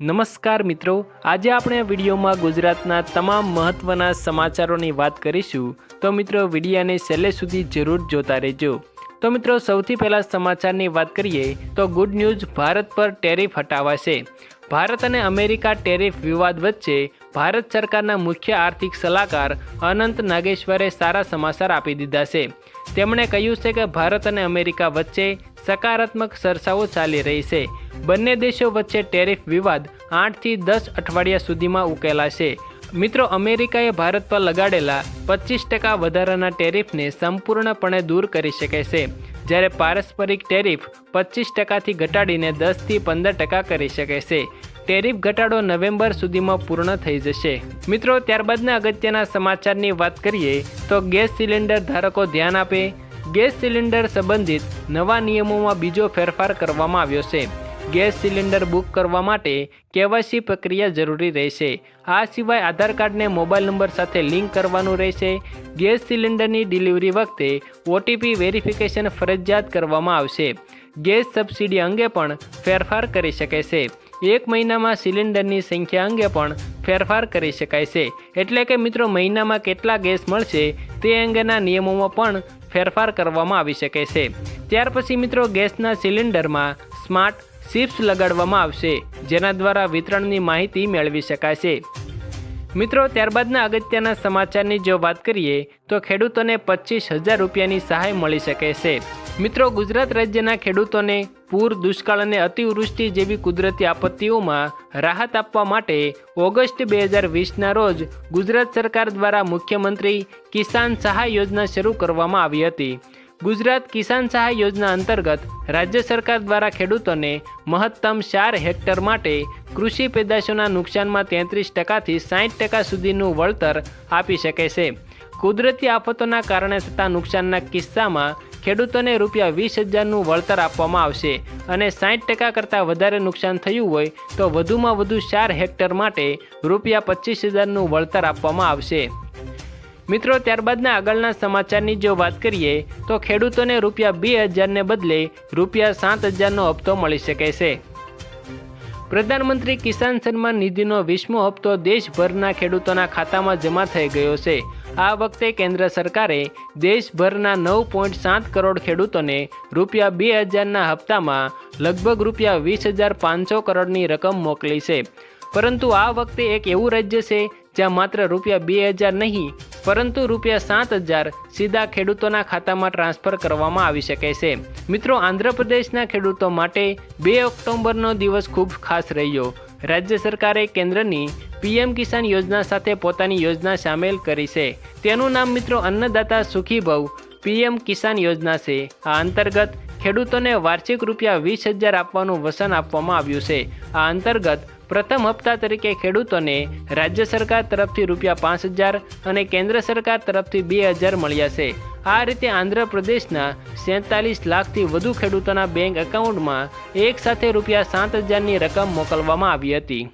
નમસ્કાર મિત્રો, આજે આપણે વિડીયોમાં ગુજરાતના તમામ મહત્ત્વના સમાચારોની વાત કરીશું. તો મિત્રો, વિડીયાને છેલ્લે સુધી જરૂર જોતા રહેજો. તો મિત્રો, સૌથી પહેલાં સમાચારની વાત કરીએ, તો ગુડ ન્યૂઝ ભારત પર ટેરિફ હટાવાશે. ભારત અને અમેરિકા ટેરિફ વિવાદ વચ્ચે ભારત સરકારના મુખ્ય આર્થિક સલાહકાર અનંત નાગેશ્વરે સારા સમાચાર આપી દીધા છે. તેમણે કહ્યું છે કે ભારત અને અમેરિકા વચ્ચે સકારાત્મક ચર્ચાઓ ચાલી રહી છે. બંને દેશો વચ્ચે ટેરિફ વિવાદ આઠથી દસ અઠવાડિયા સુધીમાં ઉકેલાશે. મિત્રો, અમેરિકાએ ભારત પર લગાડેલા પચીસ ટકા વધારાના ટેરિફને સંપૂર્ણપણે દૂર કરી શકે છે. જ્યારે પારસ્પરિક ટેરિફ પચીસ ટકાથી ઘટાડીને દસથી પંદર ટકા કરી શકે છે. ટેરિફ ઘટાડો નવેમ્બર સુધીમાં પૂર્ણ થઈ જશે. મિત્રો, ત્યારબાદના અગત્યના સમાચારની વાત કરીએ તો ગેસ સિલિન્ડર ધારકો ધ્યાન આપે. ગેસ સિલિન્ડર સંબંધિત નવા નિયમોમાં બીજો ફેરફાર કરવામાં આવ્યો છે. ગેસ સિલિન્ડર બુક કરવા માટે કેવાયસી પ્રક્રિયા જરૂરી રહેશે. આ સિવાય આધાર કાર્ડને મોબાઈલ નંબર સાથે લિંક કરવાનું રહેશે. ગેસ સિલિન્ડરની ડિલિવરી વખતે ઓટીપી વેરિફિકેશન ફરજિયાત કરવામાં આવશે. ગેસ સબસિડી અંગે પણ ફેરફાર કરી શકે છે. એક મહિનામાં સિલિન્ડરની સંખ્યા અંગે પણ ફેરફાર કરી શકાય છે. એટલે કે મિત્રો, મહિનામાં કેટલા ગેસ મળશે તે અંગેના નિયમોમાં પણ ફેરફાર કરવામાં આવી શકે છે. ત્યાર પછી મિત્રો, ગેસના સિલિન્ડરમાં સ્માર્ટ ચિપ્સ લગાડવામાં આવશે, જેના દ્વારા વિતરણની માહિતી મેળવી શકાશે. મિત્રો, ત્યારબાદના અગત્યના સમાચારની જો વાત કરીએ, તો ખેડૂતોને પચીસ હજાર રૂપિયાની સહાય મળી શકે છે. મિત્રો, ગુજરાત રાજ્યના ખેડૂતોને પૂર, દુષ્કાળ અને અતિવૃષ્ટિ જેવી કુદરતી આપત્તિઓમાં રાહત આપવા માટે ઓગસ્ટ બે હજાર વીસના રોજ ગુજરાત સરકાર દ્વારા મુખ્યમંત્રી કિસાન સહાય યોજના શરૂ કરવામાં આવી હતી. ગુજરાત કિસાન સહાય યોજના અંતર્ગત રાજ્ય સરકાર દ્વારા ખેડૂતોને મહત્તમ ચાર હેક્ટર માટે કૃષિ પેદાશોના નુકસાનમાં તેત્રીસ ટકાથી સાઠ ટકા સુધીનું વળતર આપી શકે છે. કુદરતી આફતોના કારણે થતા નુકસાનના કિસ્સામાં ખેડૂતોને રૂપિયા વીસ હજારનું વળતર આપવામાં આવશે અને સાઠ ટકા કરતાં વધારે નુકસાન થયું હોય તો વધુમાં વધુ ચાર હેક્ટર માટે રૂપિયા પચીસ હજારનું વળતર આપવામાં આવશે. મિત્રો, ત્યારબાદના આગળના સમાચારની જો વાત કરીએ, તો ખેડૂતોને રૂપિયા બે હજારને બદલે રૂપિયા સાત હજારનો હપ્તો મળી શકે છે. પ્રધાનમંત્રી કિસાન સન્માન નિધિનો વીસમો હપ્તો દેશભરના ખેડૂતોના ખાતામાં જમા થઈ ગયો છે. આ વખતે કેન્દ્ર સરકારે દેશભરના નવ પોઈન્ટ સાત કરોડ ખેડૂતોને રૂપિયા બે હજારના હપ્તામાં લગભગ રૂપિયા વીસ હજાર પાંચસો કરોડની રકમ મોકલી છે. પરંતુ આ વખતે એક એવું રાજ્ય છે જ્યાં માત્ર રૂપિયા બે હજાર નહીં, પરંતુ રૂપિયા સાત હજાર સીધા ખેડૂતોના ખાતામાં ટ્રાન્સફર કરવામાં આવી શકે છે. મિત્રો, આંધ્રપ્રદેશના ખેડૂતો માટે બે ઓક્ટોબરનો દિવસ ખૂબ ખાસ રહ્યો. રાજ્ય સરકારે કેન્દ્રની પીએમ કિસાન યોજના સાથે પોતાની યોજના સામેલ કરી છે. તેનું નામ, મિત્રો, અન્નદાતા સુખીભવ પીએમ કિસાન યોજના છે. આ અંતર્ગત ખેડૂતોને વાર્ષિક રૂપિયા વીસ હજાર આપવાનું વસન આપવામાં આવ્યું છે. આ અંતર્ગત પ્રથમ હપ્તા તરીકે ખેડૂતોને રાજ્ય સરકાર તરફથી રૂપિયા પાંચ હજાર અને કેન્દ્ર સરકાર તરફથી બે હજાર મળ્યા છે. આ રીતે આંધ્રપ્રદેશના સેતાલીસ લાખથી વધુ ખેડૂતોના બેંક એકાઉન્ટમાં એક સાથે રૂપિયા સાત હજારની રકમ મોકલવામાં આવી હતી.